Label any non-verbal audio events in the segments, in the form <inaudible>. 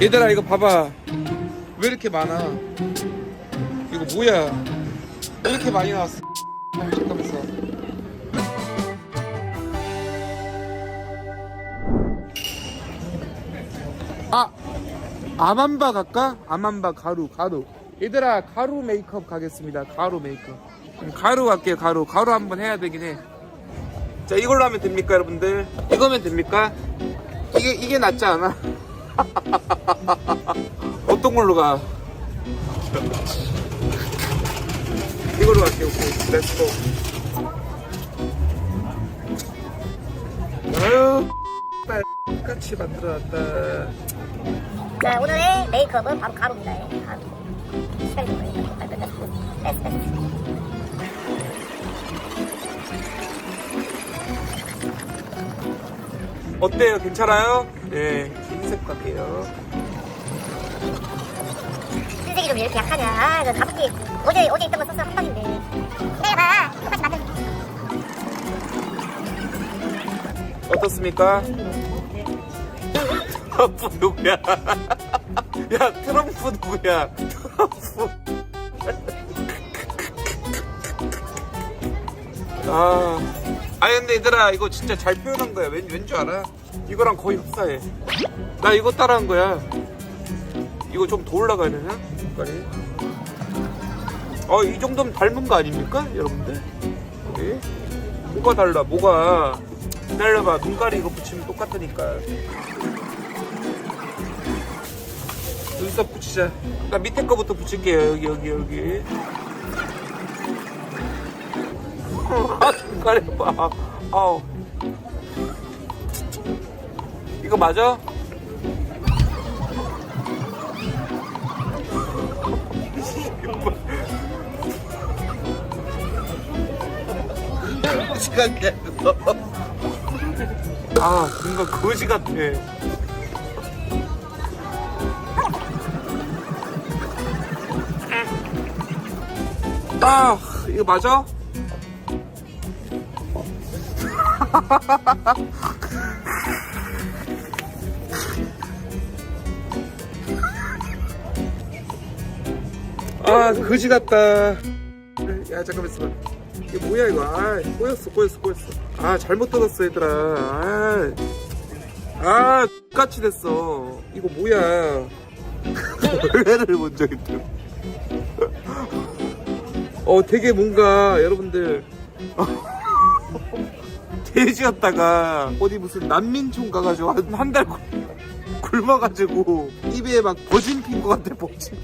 얘들아 이거 봐봐. 왜 이렇게 많아? 이거 뭐야? 왜 이렇게 많이 나왔어? 아, 잠깐만 아 아만바 갈까? 아만바 가루 가루. 얘들아 가루 메이크업 가겠습니다. 가루 메이크업. 음, 가루 갈게요 가루. 가루 한번 해야 되긴 해자 이걸로 하면 됩니까 여러분들? 이거면 됩니까? 이게 이게 낫지 않아? <laughs> 어떤 걸로 가? 이걸로 갈게 오케이 렛츠고 아유 똑같이 만들어놨다 자, 오늘의 메이크업은 바로 가루입니다. 예, 가루. 뺐어, 뺐어. 어때요? 괜찮아요? 네 흰색 갈게요 흰색이 좀 이렇게 약하냐. 아, 그 가습기. 어제, 어제 있던 거 썼어, 한 방인데. 기다려봐. 똑같이 만들 어떻습니까? 트럼프 누구야? <laughs> 야 트럼프 누구야? 트럼프 <laughs> 아 아니 근데 얘들아 이거 진짜 잘 표현한 거야 왠, 왠줄 알아? 이거랑 거의 흡사해 나 이거 따라한 거야. 이거 좀 더 올라가야 되나? 색깔이 어이 정도면 닮은 거 아닙니까 여러분들? 네? 뭐가 달라 뭐가? 기다려봐 눈가리 이거 붙이면 똑같으니까. 눈썹 붙이자. 나 밑에 거부터 붙일게요 여기 여기 여기. <laughs> 아 눈가리 봐. 아우 이거 맞아? 시간 <laughs> 됐어 아 뭔가 거지 같아 아 이거 맞아? <laughs> 아 거지 같다. 야 잠깐만 있어봐. 이게 뭐야 이거? 아 꼬였어 꼬였어 꼬였어. 아 잘못 뜯었어 얘들아. 아, 아 똑같이 됐어. 이거 뭐야? 원래를 본 적이 있대 어 되게 뭔가 여러분들. <laughs> 돼지였다가 어디 무슨 난민촌 가가지고 한 달 굶어가지고 입에 막 버진 핀 것 같아 버진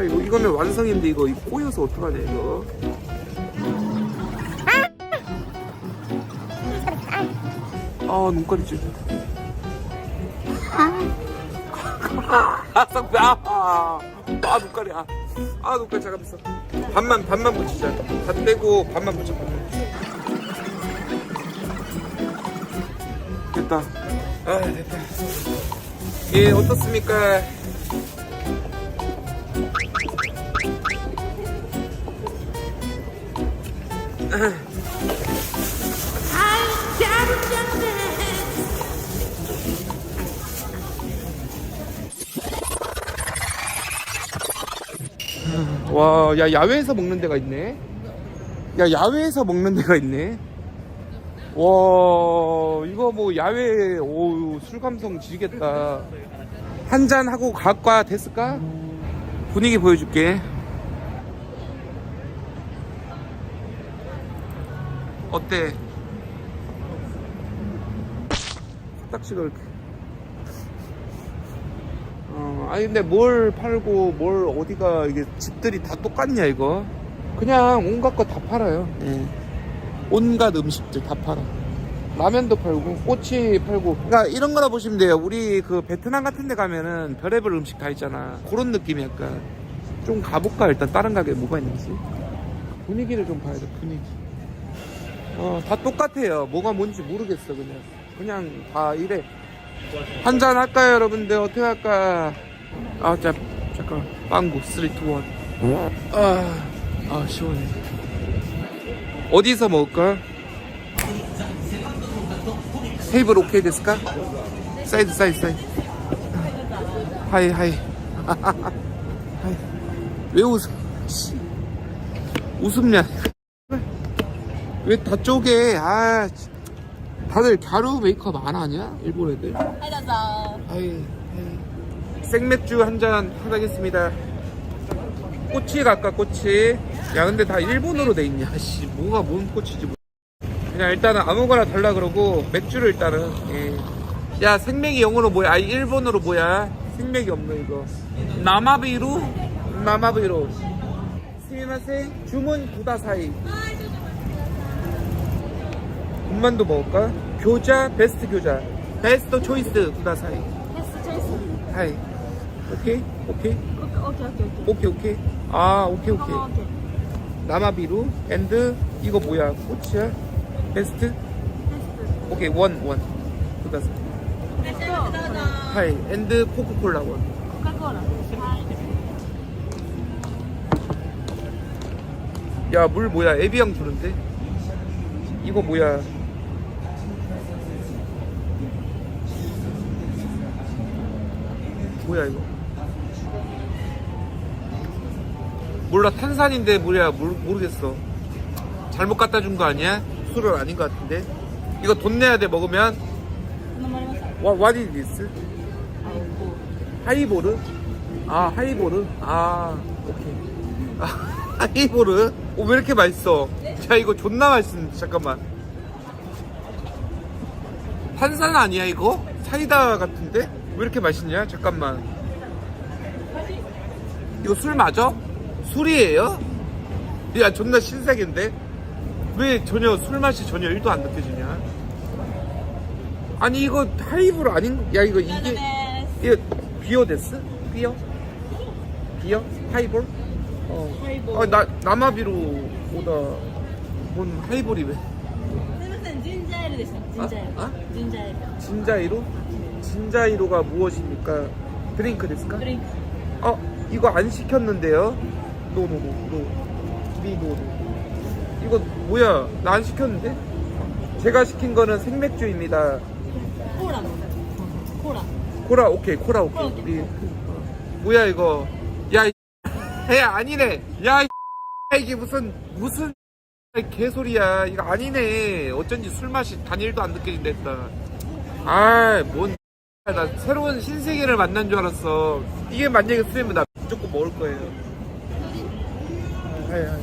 아 이거 이거는 완성인데 이거 꼬여서 어떡하냐 이거? 아 찢어 아 쌍배 아, 아 눈깔이 아, 아 눈깔 잠깐 있어. 반만 반만 붙이자. 반 빼고 반만 붙여 반만. 됐다. 아 됐다. 예 어떻습니까 와, 야, 야외에서 먹는 데가 있네. 야, 야외에서 먹는 데가 있네. 와, 이거 뭐 야외, 오, 술 감성 지겠다. 한 잔 하고 갈까 됐을까? 분위기 보여줄게. 어때? 딱지가 이렇게. 어, 아니 근데 뭘 팔고 뭘 어디가 이게 집들이 다 똑같냐 이거? 그냥 온갖 거 다 팔아요. 예. 온갖 음식들 다 팔아. 라면도 팔고 꼬치 팔고. 그러니까 이런 거나 보시면 돼요. 우리 그 베트남 같은 데 가면은 별의별 음식 다 있잖아. 그런 느낌이 약간. 좀 가볼까? 일단 다른 가게 뭐가 있는지. 분위기를 좀 봐야 돼 분위기 어 다 똑같아요. 뭐가 뭔지 모르겠어 그냥. 그냥 다 이래. 한잔 할까요 여러분들? 어떻게 할까? 아 자, 잠깐 빵구 3, 2, 1 아, 아 시원해. 어디서 먹을까? 테이블 오케이 됐을까? 사이드 사이드 사이드. 하이 하이. <laughs> 하이. 왜 웃어 씨. 웃음냐 왜 다 쪼개? 아 진- 다들 갸루 메이크업 안 하냐? 일본 애들. 하이 생맥주 한 잔 하겠습니다. 꼬치 갈까 꼬치? 야 근데 다 일본어로 돼 있냐? 씨 뭐가 뭔 꼬치지? 뭐. 그냥 일단은 아무거나 달라 그러고 맥주를 일단은 예. 야 생맥이 영어로 뭐야? 아니 일본어로 뭐야? 생맥이 없네 이거. 나마비루? 나마비루. 스미마세? 주문 구다사이 군만두 먹을까? 교자 베스트 교자. 베스트 초이스 구다사이. Yes, choice. 하이. 오케이? 오케이? okay, okay. 오케이 오케이 아 오케이 오케이. okay. 나마비루 앤드 이거 뭐야? 꼬치야? 베스트? 오케이 원원. 구다사이. 하이. 앤드 코카콜라 원. Coca-Cola. 야물 뭐야? 에비앙 주는데? 이거 뭐야 뭐야 이거 몰라 탄산인데 뭐야 모르, 모르겠어 잘못 갖다 준 거 아니야? 술은 아닌 것 같은데 이거 돈 내야 돼 먹으면 what is this? 하이보르? 아 하이보르? 아 오케이 아, 하이보르? 어, 왜 이렇게 맛있어? 야 이거 존나 맛있는데 잠깐만 탄산 아니야 이거? 사이다 같은데? 왜 이렇게 맛있냐? 잠깐만 이거 술 맞아? 술이에요? 야 존나 신세계인데? 왜 전혀 술 맛이 전혀 1도 안 느껴지냐? 아니 이거 하이보르 아닌 야 이거 이게 이거 비어 데스? 비어? 비어? 하이볼? 어. 하이볼. 아, 나 남아비로 오다 뭔 하이볼이 왜? すみません、ジンジャーエールでした。ジンジャーエール。あジンジャーエール。 진자이로? 진자이로가 무엇입니까? 드링크 됐을까? 드링크. 어, 이거 안 시켰는데요? 노노노 노. 미노노. 이거 뭐야? 나 안 시켰는데? 제가 시킨 거는 생맥주입니다. 코라. 코라. 코라 오케이. 코라 오케이. 코라 오케이. 뭐야 이거? 야, 야, 아니네. 야, 이게 무슨 무슨 개소리야. 이거 아니네. 어쩐지 술 맛이 단일도 안 느껴진댔다. 아, 뭔 아, 나 새로운 신세계를 만난 줄 알았어. 이게 만약에 쓰면 나 무조건 먹을 거예요. 하이 하이.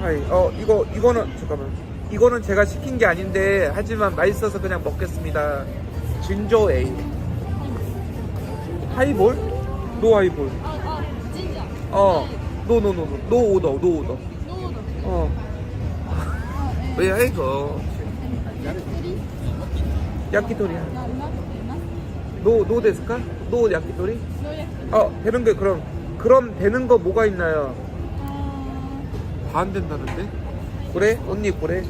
하이. 어 이거 이거는 잠깐만. 이거는 제가 시킨 게 아닌데 하지만 맛있어서 그냥 먹겠습니다. 진저 에이. 하이볼? 노 하이볼. 어. 어 노노노노. 어. 노 오더. 노 오더. 어. 어 네. 왜 이거? 야키토리야. 노노 데스까? 노 야키토리? 어 되는 게 그럼 그럼 되는 거 뭐가 있나요? 어. 다안 된다는데? 그래 언니 그래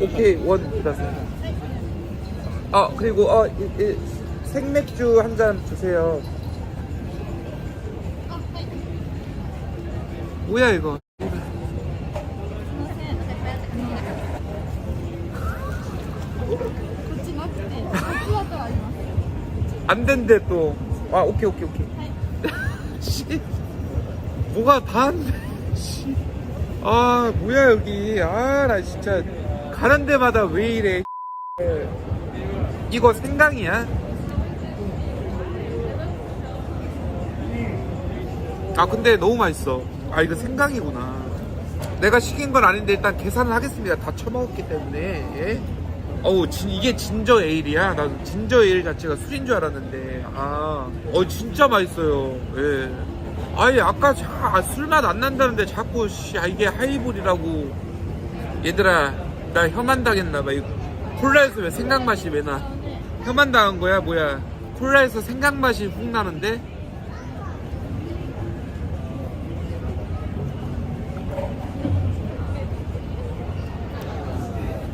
오케이 원 플러스 아 어, 그리고 어 이, 이, 생맥주 한 잔 주세요 뭐야 이거 안 된대, 또. 아, 오케이, 오케이, 오케이. <laughs> 씨. 뭐가 다 안 돼. 씨. 아, 뭐야, 여기. 아, 나 진짜. 가는 데마다 왜 이래. 이거 생강이야? 아, 근데 너무 맛있어. 아, 이거 생강이구나. 내가 시킨 건 아닌데 일단 계산을 하겠습니다. 다 처먹었기 때문에. 예? 어우, 진, 이게 진저 에일이야. 나 진저 에일 자체가 술인 줄 알았는데. 아, 어, 진짜 맛있어요. 예. 아니, 아까 자, 아, 술맛 안 난다는데 자꾸, 씨, 아, 이게 하이볼이라고. 얘들아, 나 혐한 당했나봐. 이거 콜라에서 왜 생강 맛이 왜 나? 혐한 당한 거야, 뭐야? 콜라에서 생강 맛이 훅 나는데?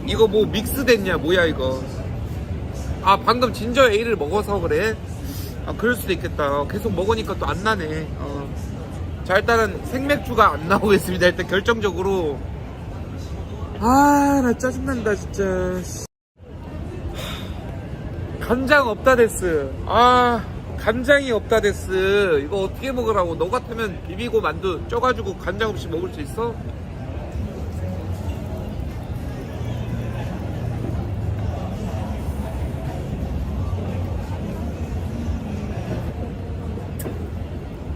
이거 뭐 믹스 됐냐 뭐야 이거 아 방금 진저 에일을 먹어서 그래 아 그럴 수도 있겠다 어, 계속 먹으니까 또 안 나네 어. 자 일단은 생맥주가 안 나오겠습니다 일단 결정적으로 아 나 짜증난다 진짜 간장 없다 데스. 아, 간장이 없다 데스. 이거 어떻게 먹으라고? 너 같으면 비비고 만두 쪄가지고 간장 없이 먹을 수 있어?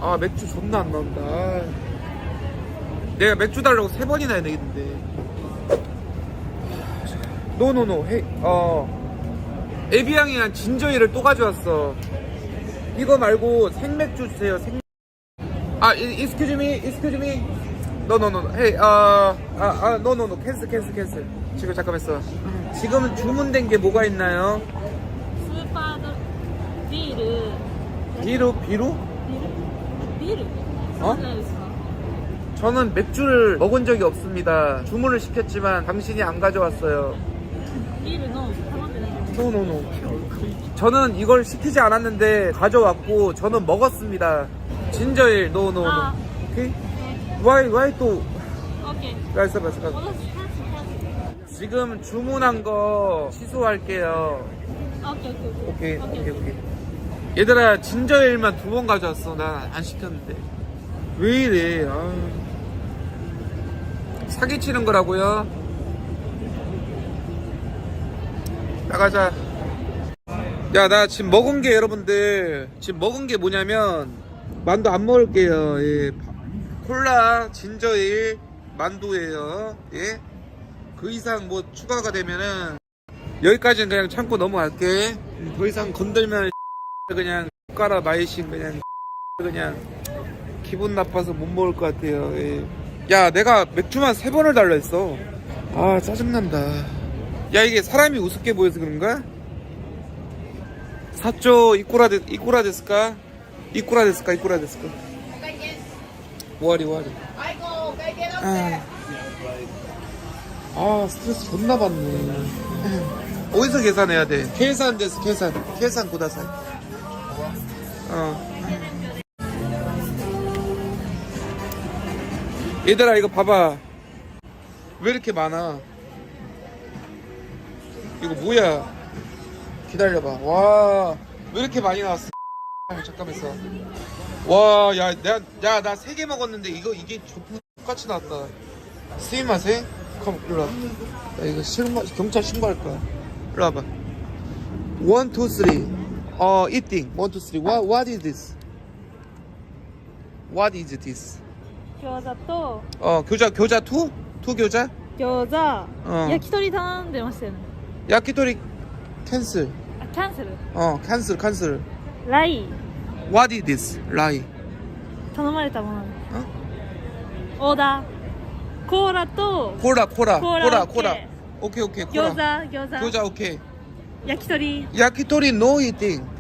아 맥주 존나 안 나온다. 내가 맥주 달라고 세 번이나 해내겠는데. 아, 노노노 헤이 어. 에비앙이랑 진저이를 또 가져왔어. 이거 말고 생맥주 주세요 생... 아 excuse me excuse me. 노노노 헤이 아아 노노노 캔슬 캔슬 캔슬 지금 잠깐만 있어. 지금 주문된 게 뭐가 있나요? 스파게티를 비루 비루? 1위. 어? 저는 맥주를 먹은 적이 없습니다. 주문을 시켰지만 당신이 안 가져왔어요. 노노노. 저는 이걸 시키지 않았는데 가져왔고 저는 먹었습니다. 진저일 노노노. 아. 오케이? 네. 와이 와이 또. 오케이. 가있어 가있어 가있어. 지금 주문한 거 취소할게요. 오케이 오케이 오케이. 오케이 오케이. 얘들아 진저일만 두 번 가져왔어. 난 안 시켰는데. 왜 이래? 아. 사기치는 거라고요? 나가자. 야, 나 지금 먹은 게 여러분들 지금 먹은 게 뭐냐면 만두 안 먹을게요. 예. 바- 콜라, 진저일, 만두예요. 예. 그 이상 뭐 추가가 되면은 여기까지는 그냥 참고 넘어갈게. 더 이상 건들면 그냥 가라 마이신 그냥 <laughs> 그냥 기분 나빠서 못 먹을 것 같아요. 예. 야, 내가 맥주만 세 번을 달라 했어. 아, 짜증난다. 야, 이게 사람이 우습게 보여서 그런가? 사초 이꾸라 데 이꾸라 데스까? 이꾸라 데스까? 이꾸라 데스까? 와리 와리. 아. 아, 스트레스 존나 받네. <laughs> 어디서 계산해야 돼? 계산 데스 계산. 계산 고다사이. 어. 얘들아 이거 봐봐. 왜 이렇게 많아? 이거 뭐야? 기다려봐. 와, 왜 이렇게 많이 나왔어? 아, <laughs> 잠깐만 있어. 와, 야, 내가, 야, 나 세 개 먹었는데 이거 이게 똑같이 나왔다. 스미마세? 컴, 일로 와. 나 이거 신고, 경찰 신고할 거야. 일로 와봐. 원, 투, 쓰리. uh, eating. One, two, three. What, what is this? What is this? 교자 또 어, 교자, 교자 투? 투 교자? 교자 어. 야키토리 다는데 마시는 야키토리 캔슬. 아 캔슬. 어, 캔슬, 캔슬. 라이. What is this? 라이.頼まれた もの 어? 오다. 코라 또 코라, 코라, 코라, 코라. 콜라. 오케이, 오케이, 콜라. 교자, 교자. 교자, 오케이. 야키토리. 야키토리 no eating.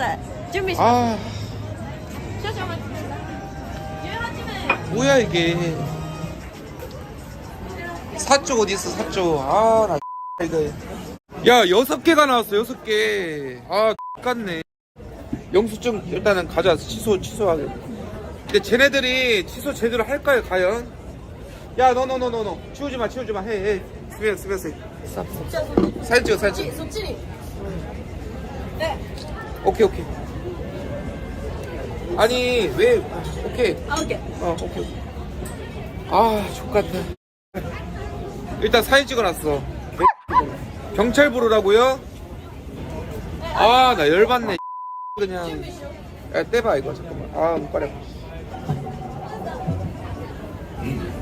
준비됐어. 준비. 아. 뭐야 이게? 사쪽 어디 있어 사쪽? 아나 <laughs> 이거. 야 여섯 개가 나왔어 여섯 개. 아 <laughs> 같네. 영수증 일단은 가자 취소 취소하게. 근데 쟤네들이 취소 제대로 할까요 과연? 야, 너, 너, 너, 너, 너. 치우지 마, 치우지 마. 해, 해. 스베, 스베, 스베. 사진 찍어, 사진 찍어. 네. 오케이 오케이. 아니 왜 오케이. 아, 오케이. 어 오케이 아 족같아. 일단 사진 찍어놨어. <laughs> 경찰 부르라고요? 아 나 열받네. <laughs> 그냥. 야 떼봐 이거. 잠깐만. 아 눈가려. 음.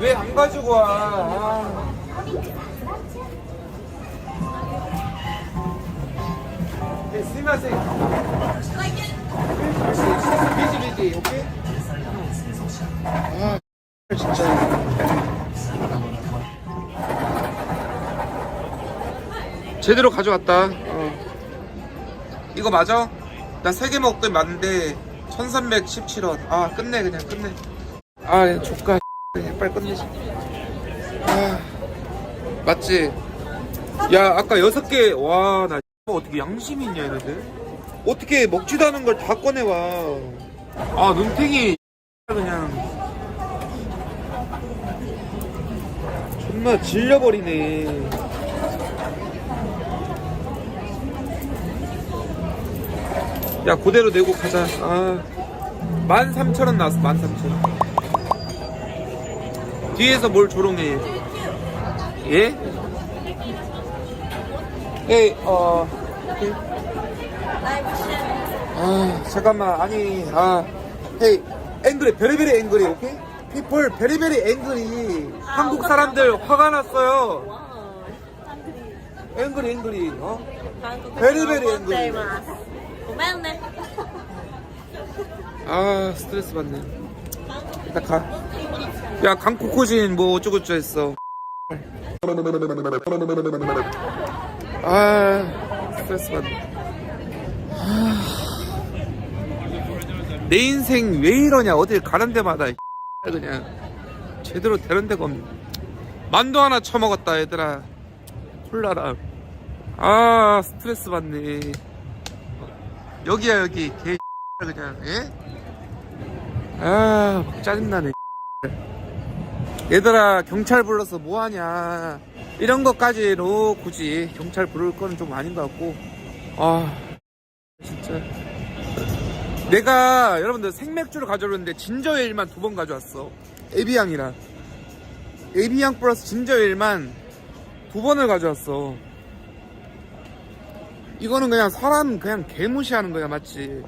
왜안 가지고 와? 아. 음, 제대로 가져왔다. 어. 이거 맞아? 나세개 먹더니 맞는데 1317원. 아, 끝내, 그냥 끝내. 아, 조카. 빨리 끝내지. 아. 맞지? 야 아까 여섯 개 와 나 어떻게 양심이 있냐 얘네들? 어떻게 먹지도 않은 걸 다 꺼내와. 아 눈탱이 그냥 존나 질려버리네. 야 그대로 내고 가자 아 13,000원 나왔어 13,000원 뒤에서 뭘 조롱해 예? 예, 어 오케이. 아 잠깐만 아니 아 헤이 앵그리 베리베리 앵그리 오케이? 피플 베리베리 앵그리. 한국 사람들 화가 났어요. 앵그리. 앵그리 어? 베리베리 앵그리. 아 스트레스 받네. 일단 가 야 강코코진 뭐 어쩌고저쩌고 했어 아 스트레스 받네. 아, 내 인생 왜 이러냐? 어딜 가는 데마다 이 <laughs> 그냥. 제대로 되는 데가 없네. 만두 하나 처먹었다 얘들아. 콜라랑 아 스트레스 받네. 여기야 여기. 개 <laughs> 그냥 예? 아 짜증나네 <laughs> 얘들아 경찰 불러서 뭐하냐? 이런 것까지로 굳이 경찰 부를 거는 좀 아닌 것 같고. 아 진짜. 내가 여러분들 생맥주를 가져오는데 진저에일만 두 번 가져왔어. 에비앙이랑 에비앙 플러스 진저에일만 두 번을 가져왔어. 이거는 그냥 사람 그냥 개무시하는 거야 맞지